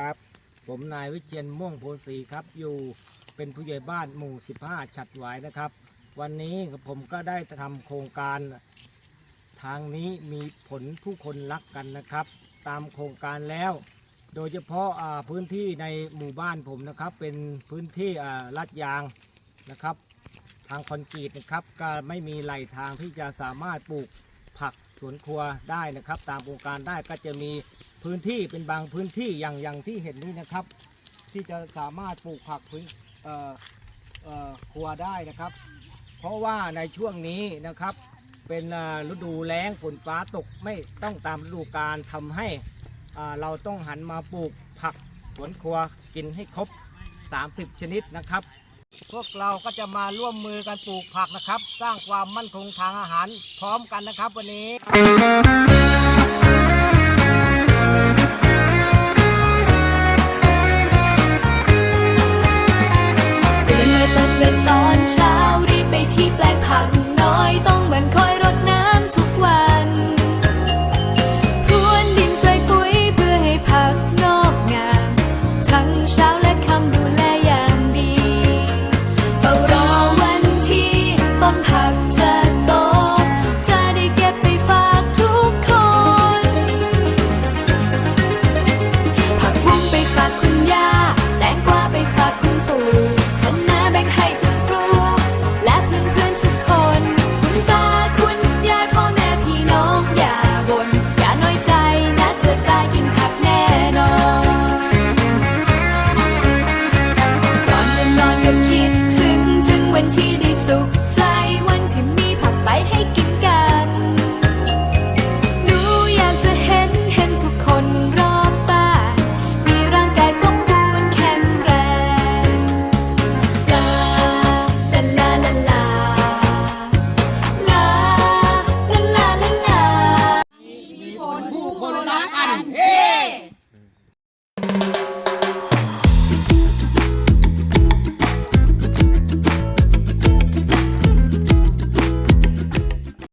ครับ ผมนายวิเชียนม่วงโพสีครับ อยู่เป็นผู้ใหญ่บ้านหมู่ 15 ฉัดหวายนะครับ วันนี้ผมก็ได้ทำโครงการ ทางนี้มีผลผู้คนรักกันนะครับ ตามโครงการแล้ว โดยเฉพาะอ่าพื้นที่ในหมู่บ้านผมนะครับ เป็นพื้นที่อ่าลาดยางนะครับ ทางคอนกรีตนะครับก็ไม่มีไหลทางที่จะสามารถปลูกผัก สวนครัวได้นะครับ ตามโครงการได้ก็จะมีพื้นที่เป็นบางพื้นที่อย่างอย่างที่เห็นนี้นะครับ ที่จะสามารถปลูกผักพื้นเอ่อเอ่อครัวได้นะครับ เพราะว่าในช่วงนี้นะครับ เป็นอ่าฤดูแล้งฝนฟ้าตกไม่ต้องตามฤดูกาลทำให้อ่าเราต้องหันมาปลูกผักสวนครัวกินให้ครบ 30 ชนิดนะครับ พวกเราก็จะมาร่วมมือกันปลูกผักนะครับ สร้างความมั่นคงทางอาหารพร้อมกันนะครับวันนี้别走。